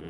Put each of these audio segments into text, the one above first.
อื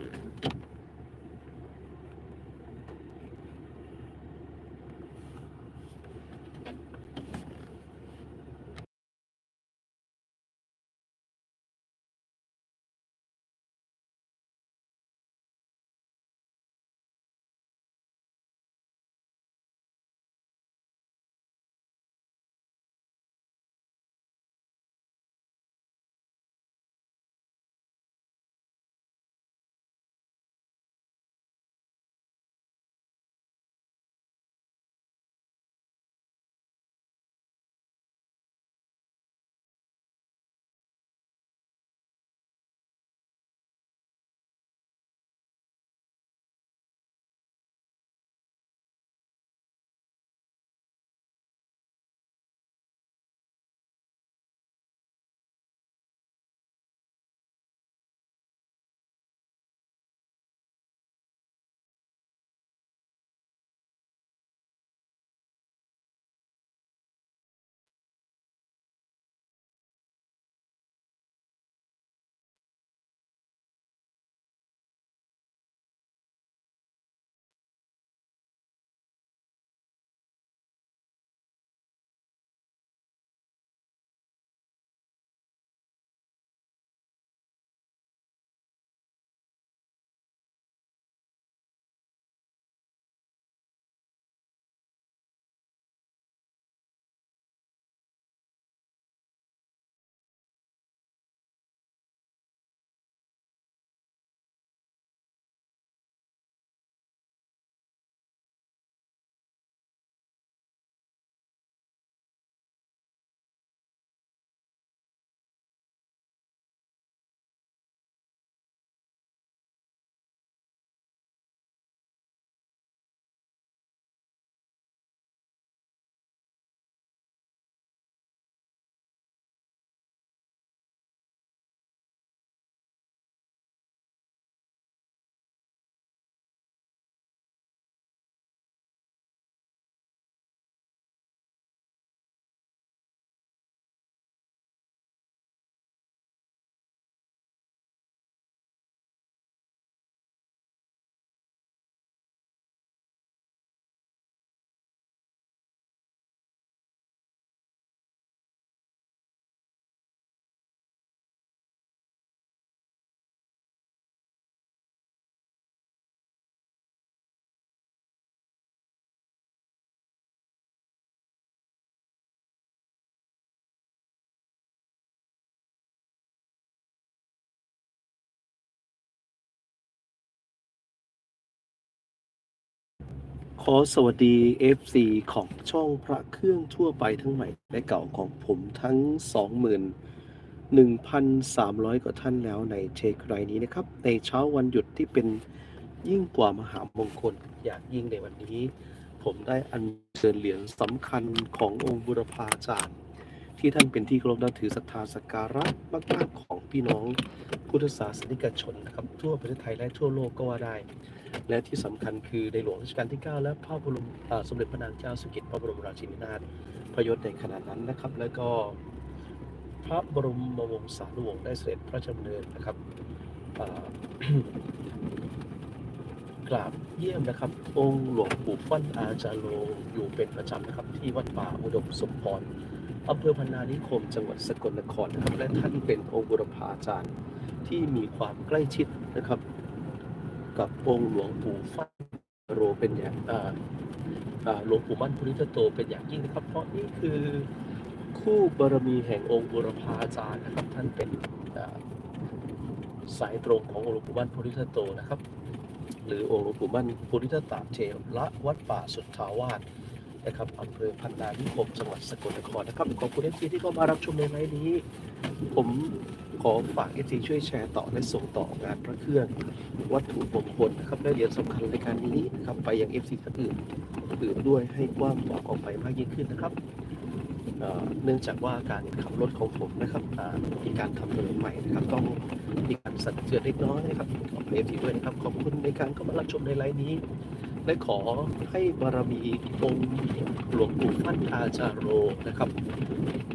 ขอสวัสดี FC ของช่องพระเครื่องทั่วไปทั้งใหม่และเก่าของผมทั้ง 21,300 กว่าท่านแล้วในเทคไรนี้นะครับ ในเช้าวันหยุดที่เป็นยิ่งกว่ามหามงคล อย่างยิ่งในวันนี้ ผมได้อัญเชิญเหรียญสำคัญขององค์บุรพาจารย์ ที่ท่านเป็นที่เคารพนับถือศรัทธาสักการะมากๆของพี่น้องพุทธศาสนิกชนนะครับทั่วประเทศไทยและทั่วโลกก็ว่าได้ และที่สำคัญคือในหลวงรัชกาลที่ 9 และพระบรมสมเด็จพระนางเจ้าสุกิตพระบรมราชินีนาถพระยศในขณะนั้นนะครับ แล้วก็พระบรมวงศานุวงศ์ได้เสด็จพระราชดำเนินนะครับกราบเยี่ยมนะครับ องค์หลวงปู่ฟั่นอาจารย์โลอยู่เป็นประจำนะครับ ที่วัดป่าอุดมสมพรอำเภอพนานิคมจังหวัดสกลนครนะครับ และท่านเป็นองค์บุรพาจารย์ที่มีความใกล้ชิดนะครับ กับองค์หลวงปู่ฟันโรเป็นอย่างอ่าอ่าหลวงปู่มั่นภูริทัตโตเป็นอย่างยิ่งนะครับ เพราะนี่คือคู่บารมีแห่งองค์บุรพาจารย์นะครับท่านเป็นสายตรงขององค์หลวงปู่มั่นภูริทัตโตนะครับ หรือองค์หลวงปู่มั่นภูริทัตตาเทระวัดป่าสุทธาวาสนะครับอำเภอพันนานิคมจังหวัดสกลนครนะครับขอบคุณเอฟซีที่เข้ามารับชมในไลฟ์นี้ ผม ขอฝากเอฟซีช่วยแชร์ต่อและส่งต่องานพระเครื่องวัตถุมงคลนะครับและเหรียญสำคัญในการนี้นะครับไปยังเอฟซีท่านอื่นอื่นด้วยให้กว้างขวางออกไปมากยิ่งขึ้นนะครับเนื่องจากว่าการขับรถของผมนะครับมีการทำถนนใหม่นะครับ ต้องมีการสั่นเสือนเล็กน้อยนะครับขอเอฟซีด้วยนะครับขอบคุณในการเข้ามารับชมในไลฟ์นี้ และขอให้บารมีองค์หลวงปู่ฟั่นอาจารโรนะครับ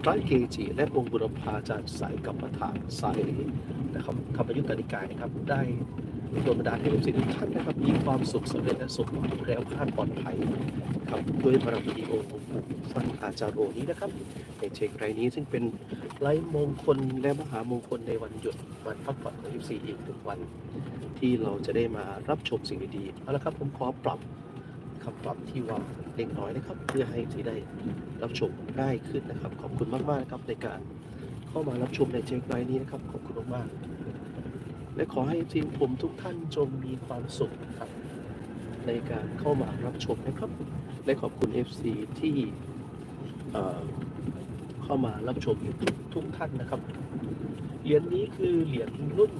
พระเกจิและองค์บุรพาจารย์สายกรรมฐานสายนะครับธรรมยุทธนิกายนะครับได้โดนบันดาลให้ลูกศิษย์ทุกท่านนะครับมีความสุขสำเร็จและสมหวังแคล้วคลาดปลอดภัยครับด้วยบารมีองค์หลวงปู่ฟันอาจารโรนี้นะครับในเชกไรนี้ซึ่งเป็น ไลฟ์มงคลและมหามงคลในวันหยุดวันพักผ่อนของ24อีกหนึ่งวัน ที่เราจะได้มารับชมสิ่งดีๆเอาละครับผมขอปรับคำปรับที่วางเล็กน้อยนะครับ เพื่อให้ที่ได้รับชมง่ายขึ้นนะครับ ขอบคุณมากๆนะครับในการเข้ามารับชมในเชกไรนี้นะครับขอบคุณมากๆและขอให้ทีมผมทุกท่านจงมีความสุขนะครับในการเข้ามารับชมนะครับ และขอบคุณ FC ที่ เข้ามารับชมทุกท่านนะครับ เหรียญนี้คือเหรียญรุ่น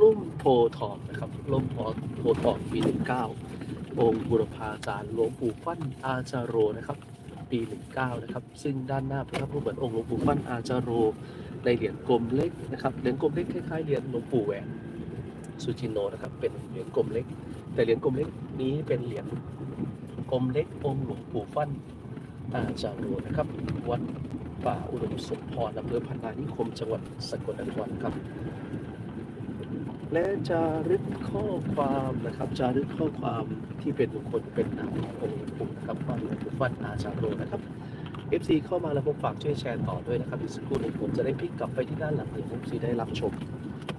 ลุ่มโพทองนะครับลุ่มโพทองปี19องค์บุรพาจารย์หลวงปู่ฟั่นอาจารโรนะครับ ปี19นะครับ ซึ่งด้านหน้าพระพุทธเหมือนองค์หลวงปู่ฟั่นอาจารโรในเหรียญกลมเล็กนะครับ เหรียญกลมเล็กคล้ายๆเหรียญหลวงปู่แหวนสุจินโนนะครับ เป็นเหรียญกลมเล็ก แต่เหรียญกลมเล็กนี้เป็นเหรียญกลมเล็กองค์หลวงปู่ฟั่นอาจารโรนะครับวัด ป่าอุดมสมพรอำเภอพันนานิคม จังหวัดสกลนครครับ และจารึกข้อความนะครับจารึกข้อความที่เป็นมงคลเป็นนามของค์ปู่นะครับว่าหลวงปู่ฟันอาจารย์โรนะครับ FC เข้ามาแล้วผมฝากช่วยแชร์ต่อด้วยนะครับอีกสักครู่หนึ่งผมจะได้พลิกกลับไปที่ด้านหลังเดี๋ยว FC ได้รับชม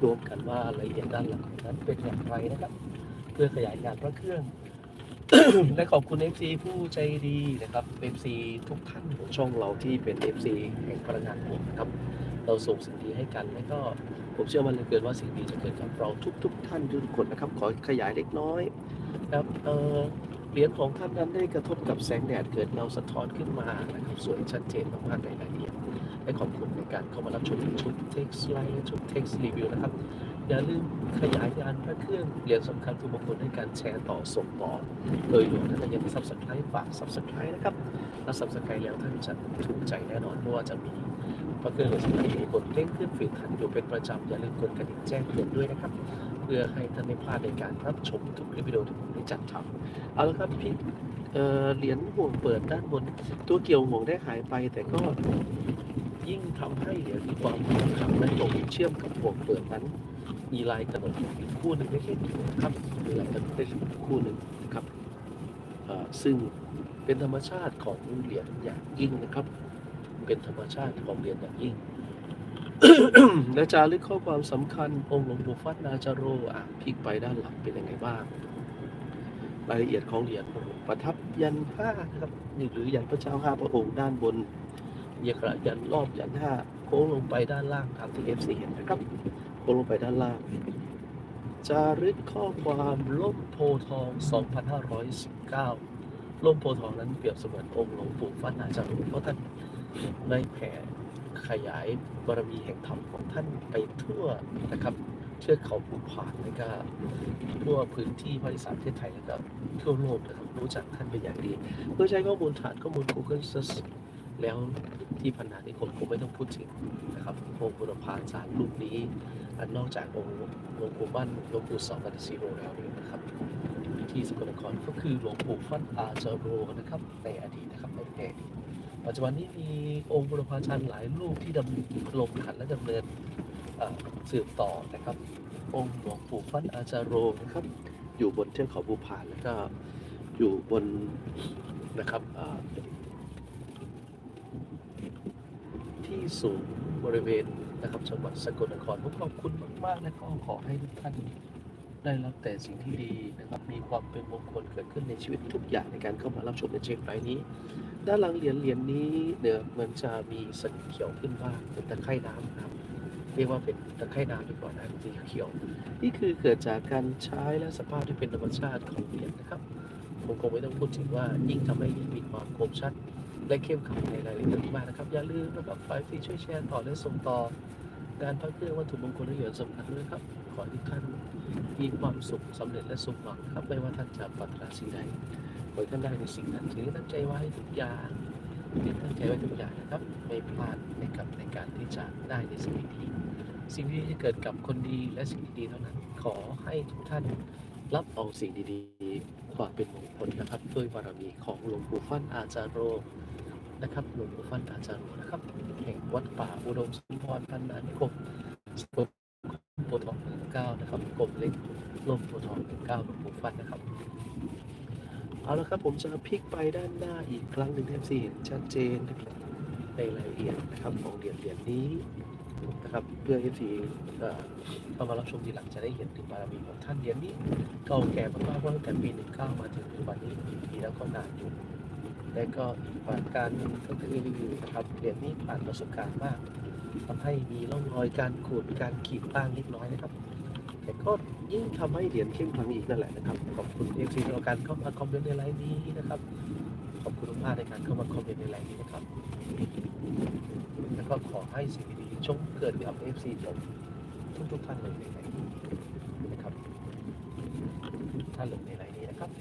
รวมกันว่ารายละเอียดด้านหลังนั้นเป็นอย่างไรนะครับ เพื่อขยายงานพระเครื่อง และขอบคุณ FC ผู้ใจดีนะครับ FC ทุกท่านของช่องเราที่เป็น FC แห่งพลังงานบวกนะครับ เราส่งสิ่งดีให้กัน แล้วก็ผมเชื่อมันเหลยเกินว่าสิ่งดีจะเกิดกับเราทุกๆท่านทุกคนนะครับ ขอขยายเล็กน้อยนะครับเอ่อเหรียญของท่านนั้นได้กระทบกับแสงแดดเกิดเงาสะท้อนขึ้นมานะครับสวยชัดเจนมากๆในรายละเอียดและขอบคุณในการเข้ามารับชมชุด text line และชุด text review นะครับ อย่าลืมขยายงานพระเครื่องเหรียญสำคัญทุกบุคคลในการแชร์ต่อส่งต่อโดยรวมท่านยังไม่ subscribe ฝาก subscribe นะครับถ้า subscribe แล้วท่านจะถูกใจแน่นอนเพราะว่าจะมีพระเครื่องเหรียญสำคัญกบุคคลเด้งขึ้นฟีดท่านอยู่เป็นประจำอย่าลืมกดกระดิ่งแจ้งเตือนด้วยนะครับ เพื่อให้ท่านไม่พลาดในการรับชมทุกคลิปวิดีโอที่ผมได้จัดทำเอาละครับพี่เหรียญห่วงเปิดด้านบน ตัวเกี่ยวห่วงได้หายไปแต่ก็ยิ่งทำให้เหรียญมีความขังและตรงเชื่อมกับห่วงเปิดนั้น มีลายกระหนกอีกคู่หนึ่งไม่ใช่คู่นะครับมีลายกระหนกได้คู่หนึ่งนะครับซึ่งเป็นธรรมชาติของเหรียญอย่างยิ่งนะครับ เป็นธรรมชาติของเหรียญอย่างยิ่งและจารึกข้อความสำคัญองค์หลวงปู่ฟัดนาจาโรอะพลิกไปด้านหลังเป็นยังไงบ้างรายละเอียดของเหรียญประทับยันห้านะครับหรือยันพระเจ้าห้าพระองค์ด้านบนยกระยันรอบยันห้าโค้งลงไปด้านล่างตามที่เอฟซีเห็นนะครับ โค้งลงไปด้านล่าง จารึกข้อความล่มโพทอง 2519 ล่มโพทองนั้นเปรียบเสมือนองค์หลวงปู่ฟัดนาจาโรเพราะท่านได้แผ่ขยายบารมีแห่งธรรมของท่านไปทั่วนะครับ เทือกเขาภูผานแล้วก็ทั่วพื้นที่ภาคอีสานประเทศไทยแล้วก็ทั่วโลกนะครับรู้จักท่านเป็นอย่างดีโดยใช้ข้อมูลฐานข้อมูล Google Search แล้วที่พันนานิคมคงไม่ต้องพูดถึงนะครับองค์บุรพาจารย์รูปนี้อันนอกจากองค์หลวงปู่บ้านหลวงปู่สองกันซีโรแล้วเนี่ยนะครับที่สกลนครก็คือหลวงปู่ฟั่นอาจารโรนะครับในอดีตนะครับในอดีตปัจจุบันนี้มีองค์บุรพาจารย์หลายรูปที่ดำลงขันและดำเนินเอ่อสืบต่อนะครับ องค์หลวงปู่ฟันอาจารโรนะครับ อยู่บนเทือกเขาภูพานแล้วก็อยู่บนนะครับเอ่อ ที่สูงบริเวณนะครับจังหวัดสกลนครผมขอบคุณมากๆและก็ขอให้ทุกท่านได้รับแต่สิ่งที่ดีนะครับมีความเป็นมงคลเกิดขึ้นในชีวิตทุกอย่างในการเข้ามารับชมในเชฟไฟนี้ ด้านหลังเหรียญเหรียญนี้เนี่ยเหมือนจะมีสนิมเขียวขึ้นบ้างเป็นตะไคร่น้ำนะครับเรียกว่าเป็นตะไคร่น้ำดีกว่านะสีเขียว นี่คือเกิดจากการใช้และสภาพที่เป็นธรรมชาติของเหรียญนะครับผมคงไม่ต้องพูดถึงว่ายิ่งทำให้มีความคมชัด และเข้มขังในรายละเอียดมากนะครับ อย่าลืมนะครับฝ่ายฟรีช่วยแชร์ต่อและส่งต่องานพระเครื่องวัตถุมงคลและเหรียญสำคัญด้วยครับ ขอให้ทุกท่านมีความสุขสำเร็จและสมหวังครับไม่ว่าท่านจะปรารถนาสิ่งใดขอให้ท่านได้ในสิ่งนั้นสิ่งที่ตั้งใจไว้ทุกอย่างที่ตั้งใจไว้ทุกอย่างนะครับ ไม่พลาดในกับในการที่จะได้ในสิ่งดีสิ่งที่จะเกิดกับคนดีและสิ่งดีๆเท่านั้น ขอให้ทุกท่านรับเอาสิ่งดีๆ ความเป็นมงคลนะครับ ด้วยบารมีของหลวงปู่ฟั่นอาจารย์โร นะครับหลวงปู่ฟันอาจารย์นะครับแห่งวัดป่าอุดมสมพรพันนานิคมสกลโพทองหนึ่งเก้านะครับกรมเล็กร่มโพธิ์ทองเก้าหลวงปู่ฟันนะครับเอาละครับผมจะพลิกไปด้านหน้าอีกครั้งหนึ่งให้สี่เห็นชัดเจนนะครับในรายละเอียดนะครับของเหรียญเหรียญนี้นะครับเพื่อที่สี่เข้ามารับชมทีหลังจะได้เห็นถึงบารมีของท่านเหรียญนี้เก่าแก่มากๆเพราะตั้งแต่ปี 19 มาถึงปัจจุบันนี้ปีแล้วก็นานอยู่ และก็อีกปรการหนึ่งก็คือนะครับเหรียญนี้ผ่านประสบการณ์มากทำให้มีร่องรอยการขูดการขีดบ้างนิดน้อยนะครับ แต่ก็ยิ่งทำให้เหรียญเข้มขลังอีกนั่นแหละนะครับ ขอบคุณเอฟซีในการเข้ามาคอมเมนต์ในไลน์นี้นะครับ ขอบคุณมากในการเข้ามาคอมเมนต์ในไลน์นี้นะครับ แล้วก็ขอให้สิ่งดีๆจงเกิดกับเอฟซีผมทุกทุกๆท่านเลยในไลน์นี้นะครับทุกท่านเลยในไลน์นี้นะครับ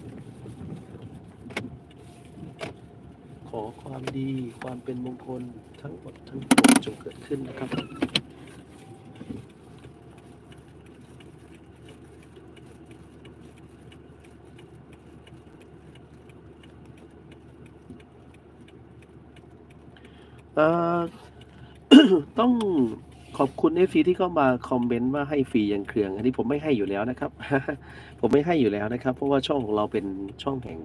ข อความดีความเป็นมงคลทั้งหมดทั้งปวงจงเกิดขึ้นนะครับ เอ่อ ต้องขอบคุณ FC ที่เข้ามาคอมเมนต์ว่าให้ฟรียังเครือง อันนี้ผมไม่ให้อยู่แล้วนะครับ ผมไม่ให้อยู่แล้วนะครับ เพราะว่าช่องของเราเป็นช่องแห่ง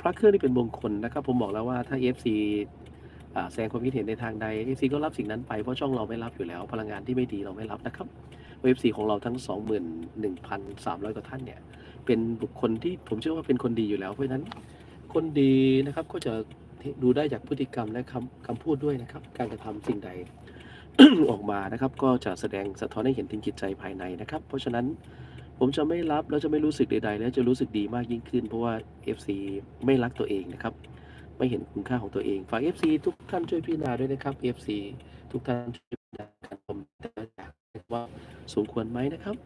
พระเครื่องที่เป็นมงคลนะครับ ผมบอกแล้วว่าถ้า FC อ่าแสดงความคิดเห็นในทางใด FC ก็รับสิ่งนั้นไปเพราะช่องเราไม่รับอยู่แล้ว พลังงานที่ไม่ดีเราไม่รับนะครับ FC ของเราทั้ง 21,300 กว่าท่านเนี่ย เป็นบุคคลที่ผมเชื่อว่าเป็นคนดีอยู่แล้ว เพราะฉะนั้นคนดีนะครับก็จะดูได้จากพฤติกรรมและคำคำพูดด้วยนะครับ การกระทำสิ่งใดออกมานะครับ ก็จะแสดงสะท้อนให้เห็นถึงจิตใจภายในนะครับ เพราะฉะนั้น ผมจะไม่รับแล้วจะไม่รู้สึกใดๆ แล้วจะรู้สึกดีมากยิ่งขึ้น เพราะว่า FC ไม่รักตัวเองนะครับ ไม่เห็นคุณค่าของตัวเอง ฝาก FC ทุกท่านช่วยพิจารณาด้วยนะครับ FC ทุกท่านช่วยพิจารณาการผมว่าสมควรไหมนะครับ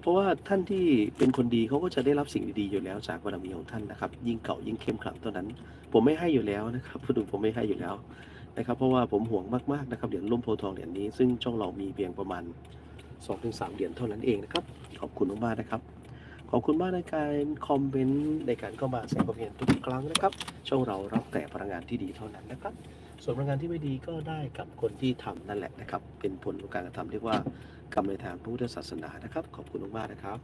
เพราะว่าท่านที่เป็นคนดีเขาก็จะได้รับสิ่งดีๆอยู่แล้วจากบารมีของท่านนะครับ ยิ่งเก่ายิ่งเข้มขลังเท่านั้น ผมไม่ให้อยู่แล้วนะครับพูดถึงผมไม่ให้อยู่แล้วนะครับ เพราะว่าผมห่วงมากๆนะครับเหรียญร่มโพทองเหรียญนี้ซึ่งช่องเรามีเพียงประมาณ 2-3 เหรียญเท่านั้นเองนะครับ ขอบคุณมากๆนะครับ ขอบคุณมากในการคอมเมนต์ในการเข้ามาแสดงความเห็นทุกครั้งนะครับ ช่องเรารับแต่พลังงานที่ดีเท่านั้นนะครับ ส่วนพลังงานที่ไม่ดีก็ได้กับคนที่ทำนั่นแหละนะครับ เป็นผลของการกระทำเรียกว่ากรรมในทางพุทธศาสนานะครับ ขอบคุณมากๆนะครับ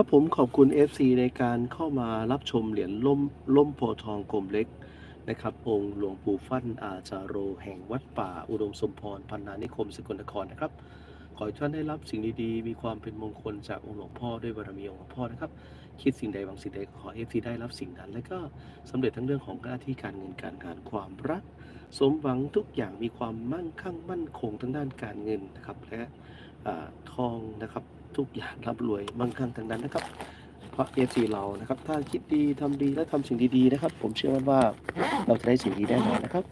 ครับผมขอบคุณ FC ในการเข้ามารับชมเหรียญล่มล่มโพทองกลมเล็กนะครับองค์หลวงปู่ฟั่นอาจารโรแห่งวัดป่า อุดมสมพรพันนานิคมสกลนครนะครับ ขอให้ท่านได้รับสิ่งดีๆ มีความเป็นมงคลจากองค์หลวงพ่อด้วยบารมีองค์หลวงพ่อนะครับ คิดสิ่งใดบางสิ่งใดขอ FC ได้รับสิ่งนั้น และก็สำเร็จทั้งเรื่องของหน้าที่การเงินการงานความรัก สมหวังทุกอย่างมีความมั่งคั่งมั่นคงทั้งด้านการเงินนะครับและอ่าทองนะครับ ทุกอย่างร่ำรวยมั่งคั่งทั้งนั้นนะครับ เพราะ FC เรานะครับ ถ้าคิดดีทำดีและทำสิ่งดีๆนะครับ ผมเชื่อว่าเราจะได้สิ่งดีแน่นอนนะครับ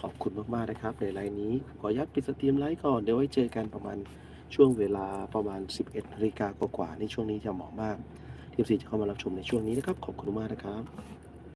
ขอบคุณมากๆนะครับในไลน์นี้ขออนุญาตปิดสตรีมไลฟ์ก่อนเดี๋ยวไว้เจอกันประมาณช่วงเวลาประมาณ 11นาฬิกากว่าๆในช่วงนี้จะเหมาะมากที่สี่จะเข้ามารับชมในช่วงนี้นะครับ ขอบคุณมากนะครับ